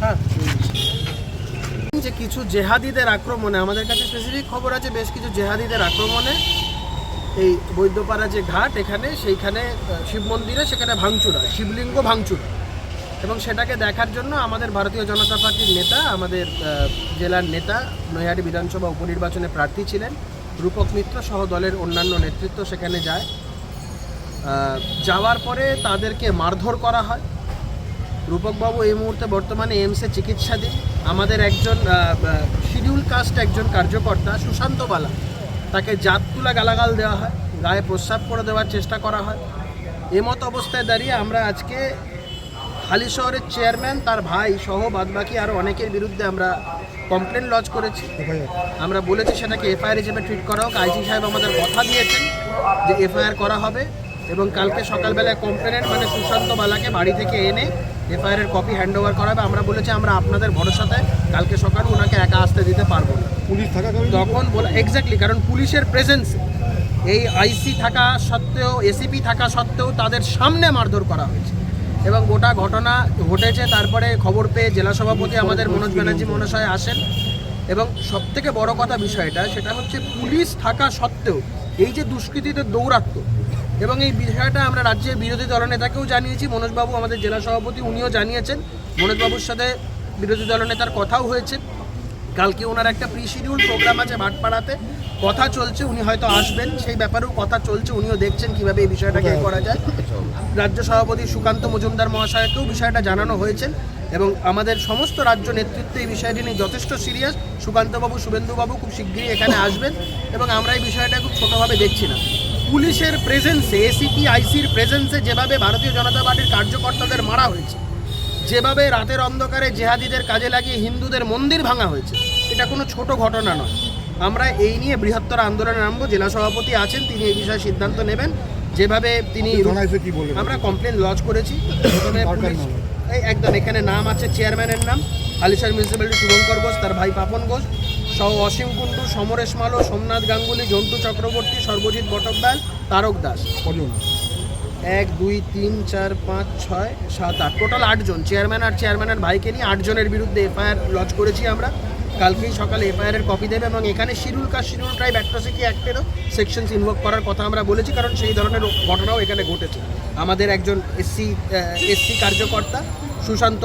হ্যাঁ। যে কিছু জেহাদিদের আক্রমণে, আমাদের কাছে স্পেসিফিক খবর আছে, বেশ কিছু জেহাদিদের আক্রমণে এই বৈদ্যপাড়া যে ঘাট এখানে, সেইখানে শিব মন্দিরে, সেখানে ভাঙচুর শিবলিঙ্গ ভাঙচুর এবং সেটাকে দেখার জন্য আমাদের ভারতীয় জনতা পার্টির নেতা, আমাদের জেলার নেতা, নৈহাটি বিধানসভা উপনির্বাচনে প্রার্থী ছিলেন। রূপক মিত্র সহ দলের অন্যান্য নেতৃত্ব সেখানে যায়। যাওয়ার পরে তাদেরকে মারধর করা হয়। রূপকবাবু এই মুহূর্তে বর্তমানে এমসে চিকিৎসাধীন। আমাদের একজন শিডিউল কাস্ট একজন কার্যকর্তা, সুশান্ত বালা। তাকে জাত তুলা গালাগাল দেওয়া হয়, গায়ে প্রস্রাব করে দেওয়ার চেষ্টা করা হয়। এমত অবস্থায় দাঁড়িয়ে আমরা আজকে হালি শহরের চেয়ারম্যান তার ভাই সহ বাদবাকি আরও অনেকের বিরুদ্ধে আমরা কমপ্লেন লজ করেছি। আমরা বলেছি সেটাকে এফআইআর হিসেবে ট্রিট করা হোক। আইজি সাহেব আমাদের কথা দিয়েছেন যে এফআইআর করা হবে। এবং কালকে সকালবেলায় কমপ্লেনেন্ট মানে সুশান্ত বালাকে বাড়ি থেকে এনে এফআইআর কপি হ্যান্ড ওভার করাবে। আমরা বলেছি আমরা আপনাদের ভরসাতে কালকে সকালে ওনাকে একা আসতে দিতে পারব না। পুলিশ থাকাকালীন তখন বলে এক্স্যাক্টলি কারণ পুলিশের প্রেজেন্স এই আইসি থাকা সত্ত্বেও এসিপি থাকা সত্ত্বেও তাদের সামনে মারধর করা হয়েছে। এবং গোটা ঘটনা ঘটেছে তারপরে খবর পেয়ে জেলা সভাপতি আমাদের মনোজ ব্যানার্জি মহাশয় আসেন। এবং সবথেকে বড় কথা বিষয়টা সেটা হচ্ছে পুলিশ থাকা সত্ত্বেও এই যে দুষ্কৃতীদের দৌরাত্ম্য এবং এই বিষয়টা আমরা রাজ্যের বিরোধী দলনেতাকেও জানিয়েছি মনোজবাবু আমাদের জেলা সভাপতি উনিও জানিয়েছেন। মনোজবাবুর সাথে বিরোধী দলনেতার কথাও হয়েছে। কালকে ওনার একটা প্রি শিডিউল প্রোগ্রাম আছে ভাটপাড়াতে কথা চলছে উনি হয়তো আসবেন সেই ব্যাপারেও কথা চলছে উনিও দেখছেন কীভাবে এই বিষয়টাকে করা যায়। রাজ্য সভাপতি সুকান্ত মজুমদার মহাশয়কেও বিষয়টা জানানো হয়েছে এবং আমাদের সমস্ত রাজ্য নেতৃত্ব এই বিষয়টি নিয়ে যথেষ্ট সিরিয়াস। সুকান্তবাবু শুভেন্দুবাবু খুব শীঘ্রই এখানে আসবেন এবং আমরা এই বিষয়টা খুব ছোটোভাবে দেখছি না। পুলিশের প্রেজেন্সে এসিপি আইসির প্রেজেন্সে যেভাবে ভারতীয় জনতা পার্টির কার্যকর্তাদের মারা হয়েছে যেভাবে রাতের অন্ধকারে জেহাদিদের কাজে লাগিয়ে হিন্দুদের মন্দির ভাঙা হয়েছে এটা কোনো ছোট ঘটনা নয়। আমরা এই নিয়ে বৃহত্তর আন্দোলনে নামবো। জেলা সভাপতি আছেন তিনি এই বিষয়ে সিদ্ধান্ত নেবেন। যেভাবে তিনি আমরা কমপ্লেন লজ করেছি। একদম এখানে নাম আছে চেয়ারম্যানের নাম। আলিশার মিউনিসিপ্যালিটি শুভঙ্কর ঘোষ তার ভাই পাপন ঘোষ। সহ অসীম কুণ্ডু সমরেশ মালো সোমনাথ গাঙ্গুলি জন্তু চক্রবর্তী সর্বজিৎ বটকদাল তারক দাস। কজন এক দুই তিন চার পাঁচ ছয় সাত আট। টোটাল আটজন চেয়ারম্যান আর চেয়ারম্যানের ভাইকে নিয়ে আটজনের বিরুদ্ধে এফআইআর লজ করেছি আমরা। কালকেই সকালে এফআইআর এর কপি দেবে এবং এখানে schedule caste schedule tribe atrocity অ্যাক্টেরও sections invoke করার কথা আমরা বলেছি কারণ সেই ধরনের ঘটনাও এখানে ঘটেছে। আমাদের একজন এসসি এসসি কার্যকর্তা সুশান্ত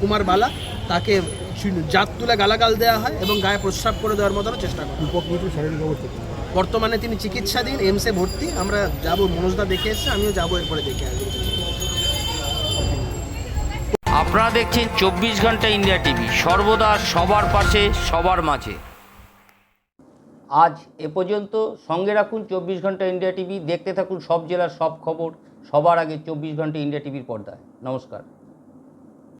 কুমার বালা তাকে জাত তুলে গালাগাল দেওয়া হয় এবং গায়ে প্রস্রাব করে দেওয়ার মতনও চেষ্টা করে? বর্তমানে তিনি চিকিৎসাধীন এমসে ভর্তি। আমরা যাব মনোজদা দেখে এসছে আমিও যাব এরপরে দেখে আসব। আপনারা দেখছেন চব্বিশ ঘণ্টা ইন্ডিয়া টিভি। সর্বদা সবার পাশে সবার মাঝে। আজ এ পর্যন্ত সঙ্গে রাখুন চব্বিশ ঘণ্টা ইন্ডিয়া টিভি। দেখতে থাকুন সব জেলার সব খবর। সবার আগে চব্বিশ ঘণ্টা ইন্ডিয়া টিভির পর্দায়। নমস্কার।